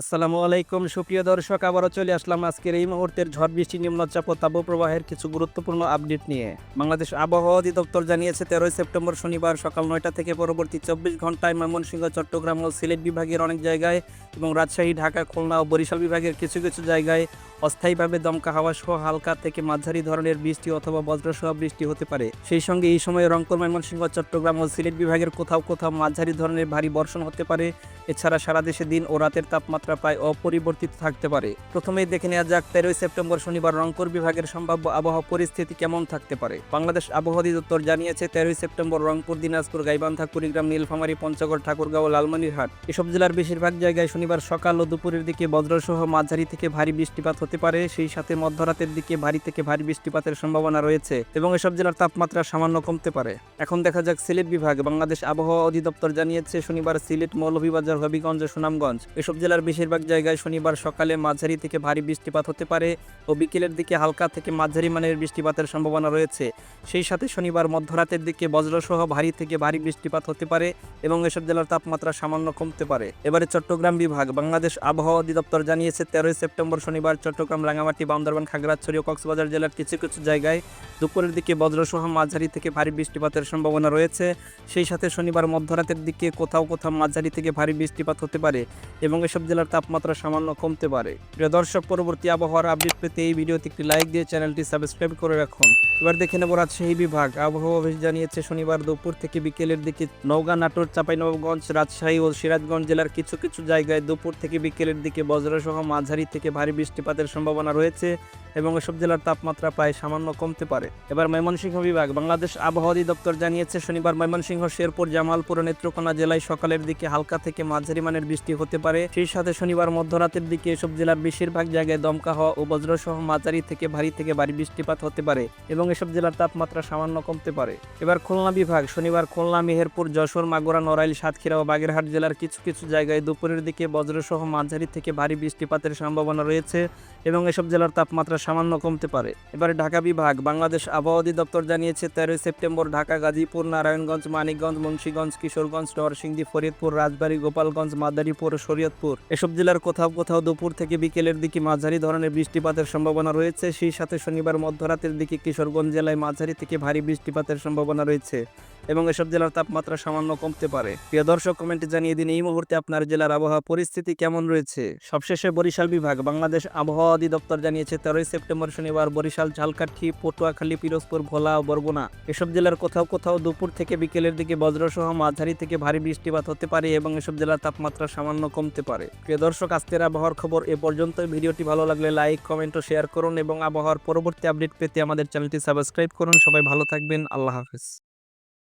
আসসালামু আলাইকুম। সুপ্রিয় দর্শক, আবারও চলে আসলাম আজকের এই মুহূর্তের ঝড় বৃষ্টি নিম্নচাপ ও তাপপ্রবাহের কিছু গুরুত্বপূর্ণ আপডেট নিয়ে। বাংলাদেশ আবহাওয়া অধিদপ্তর জানিয়েছে, তেরোই সেপ্টেম্বর শনিবার সকাল নয়টা থেকে পরবর্তী চব্বিশ ঘন্টায় ময়মনসিংহ, চট্টগ্রাম ও সিলেট বিভাগের অনেক জায়গায় এবং রাজশাহী, ঢাকা, খুলনা ও বরিশাল বিভাগের কিছু কিছু জায়গায় অস্থায়ীভাবে দমকা হাওয়া সহ হালকা থেকে মাঝারি ধরনের বৃষ্টি অথবা বজ্রসহ বৃষ্টি হতে পারে। সেই সঙ্গে এই সময় রংপুর, ময়মনসিংহ, চট্টগ্রাম ও সিলেট বিভাগের কোথাও কোথাও মাঝারি ধরনের ভারী বর্ষণ হতে পারে। এছাড়া সারা দেশে দিন ও রাতের তাপমাত্রা প্রায় অপরিবর্তিত থাকতে পারে। প্রথমেই দেখে নেওয়া যাক, তেরোই সেপ্টেম্বর শনিবার রংপুর বিভাগের সম্ভাব্য আবহাওয়া পরিস্থিতি কেমন থাকতে পারে। বাংলাদেশ আবহাওয়া অধিদপ্তর জানিয়েছে, তেরোই সেপ্টেম্বর রংপুর, দিনাজপুর, গাইবান্ধা, কুড়িগ্রাম, নীলফামারী, পঞ্চগড়, ঠাকুরগাঁও, লালমনিরহাট এসব জেলার বেশিরভাগ জায়গায় শনিবার সকাল ও দুপুরের দিকে বজ্রসহ মাঝারি থেকে ভারী বৃষ্টিপাত হতে পারে। সেই সাথে মধ্যরাতের দিকে ভারী থেকে ভারী বৃষ্টিপাতের সম্ভাবনা রয়েছে এবং এসব জেলার তাপমাত্রা সামান্য কমতে পারে। এখন দেখা যাক সিলেট বিভাগ, বাংলাদেশ আবহাওয়া অধিদপ্তর জানিয়েছে, শনিবার সিলেট, মৌলভীবাজার, হবিগঞ্জ ও সুনামগঞ্জ এসব জেলার বেশিরভাগ জায়গায় শনিবার সকালে মাঝারি থেকে ভারী বৃষ্টিপাত হতে পারে ও বিকেলের দিকে হালকা থেকে মাঝারি মানের বৃষ্টিপাতের সম্ভাবনা রয়েছে। সেই সাথে শনিবার মধ্যরাতের দিকে বজ্রসহ ভারী থেকে ভারী বৃষ্টিপাত হতে পারে এবং এসব জেলার তাপমাত্রা সামান্য কমতে পারে। এবারে চট্টগ্রাম বিভাগ বাংলাদেশ আবহাওয়া অধিদপ্তর জানিয়েছে, তেরোই সেপ্টেম্বর শনিবার চট্টগ্রাম রাঙামাটি বান্দরবান, খাগড়াছড়ি ও কক্সবাজার জেলার কিছু কিছু জায়গায় দুপুরের দিকে বজ্রসহ মাঝারি থেকে ভারী বৃষ্টিপাতের সম্ভাবনা রয়েছে। সেই সাথে শনিবার মধ্যরাতের দিকে কোথাও কোথাও মাঝারি থেকে ভারী বৃষ্টিপাত হতে পারে এবং এসব জেলার তাপমাত্রা সামান্য কমতে পারে। প্রিয় দর্শক, পরবর্তী আবহাওয়ার আপডেট পেতে এই ভিডিওতে একটি লাইক দিয়ে চ্যানেলটি সাবস্ক্রাইব করে রাখুন। এবার দেখে নেব রাজশাহী বিভাগ। আবহাওয়া অফিস জানিয়েছে, শনিবার দুপুর থেকে বিকেলের দিকে নওগাঁ, নাটোর, চাঁপাইনবাবগঞ্জ, রাজশাহী ও সিরাজগঞ্জ জেলার কিছু কিছু জায়গায় দুপুর থেকে বিকেলের দিকে বজ্রসহ মাঝারি থেকে ভারী বৃষ্টিপাতের সম্ভাবনা রয়েছে এবং এসব জেলার তাপমাত্রা প্রায় সামান্য কমতে পারে। এবার ময়মনসিংহ বিভাগ, বাংলাদেশ আবহাওয়া অধিদপ্তর জানিয়েছে, শনিবার ময়মনসিংহ, শেরপুর, জামালপুর নেত্রকোনা জেলায় সকালের দিকে হালকা থেকে মাঝারি মানের বৃষ্টি হতে পারে। সেই সাথে শনিবার মধ্যরাতের দিকে এসব জেলার বেশিরভাগ জায়গায় দমকা হওয়া ও বজ্রসহ মাঝারি থেকে ভারী থেকে ভারী বৃষ্টিপাত হতে পারে এবং এসব জেলার তাপমাত্রা সামান্য কমতে পারে। এবার খুলনা বিভাগ, শনিবার খুলনা, মেহেরপুর, যশোর, মাগুরা, নড়াইল, সাতক্ষীরা ও বাগেরহাট জেলার কিছু কিছু জায়গায় দুপুরের দিকে বজ্রসহ মাঝারি থেকে ভারী বৃষ্টিপাতের সম্ভাবনা রয়েছে এবং এসব জেলার তাপমাত্রা সামান্য কমতে পারে। এবারে ঢাকা বিভাগ, বাংলাদেশ আবহাওয়া অধিদপ্তর জানিয়েছে, তেরোই সেপ্টেম্বর ঢাকা, গাজীপুর, নারায়ণগঞ্জ, মানিকগঞ্জ, মুন্সীগঞ্জ, কিশোরগঞ্জ, নরসিংদী, ফরিদপুর, রাজবাড়ী, গোপালগঞ্জ, মাদারীপুর, শরীয়তপুর। এসব জেলার কোথাও কোথাও দুপুর থেকে বিকেলের দিকে মাঝারি ধরনের বৃষ্টিপাতের সম্ভাবনা রয়েছে। সেই সাথে শনিবার মধ্যরাতের দিকে কিশোরগঞ্জ জেলায় মাঝারি থেকে ভারী বৃষ্টিপাতের সম্ভাবনা রয়েছে। এবং এসব জেলার তাপমাত্রা সামান্য কমতে পারে। প্রিয় দর্শক, কমেন্টে জানিয়ে দিন এই মুহূর্তে আপনার জেলার আবহাওয়া পরিস্থিতি কেমন রয়েছে। সবশেষে বরিশাল বিভাগ, বাংলাদেশ আবহাওয়া অধিদপ্তর জানিয়েছে, তেরোই সেপ্টেম্বর শনিবার বরিশাল, ঝালকাঠি পটুয়াখালী পিরোজপুর, ভোলা ও বরগুনা এসব জেলার কোথাও কোথাও দুপুর থেকে বিকেলের দিকে বজ্রসহ মাঝারি থেকে ভারী বৃষ্টিপাত হতে পারে এবং এসব জেলার তাপমাত্রা সামান্য কমতে পারে। প্রিয় দর্শক, আজকের আবহাওয়ার খবর এ পর্যন্ত ভিডিওটি ভালো লাগলে লাইক, কমেন্ট ও শেয়ার করুন এবং আবহাওয়ার পরবর্তী আপডেট পেতে আমাদের চ্যানেলটি সাবস্ক্রাইব করুন। সবাই ভালো থাকবেন। আল্লাহ হাফেজ।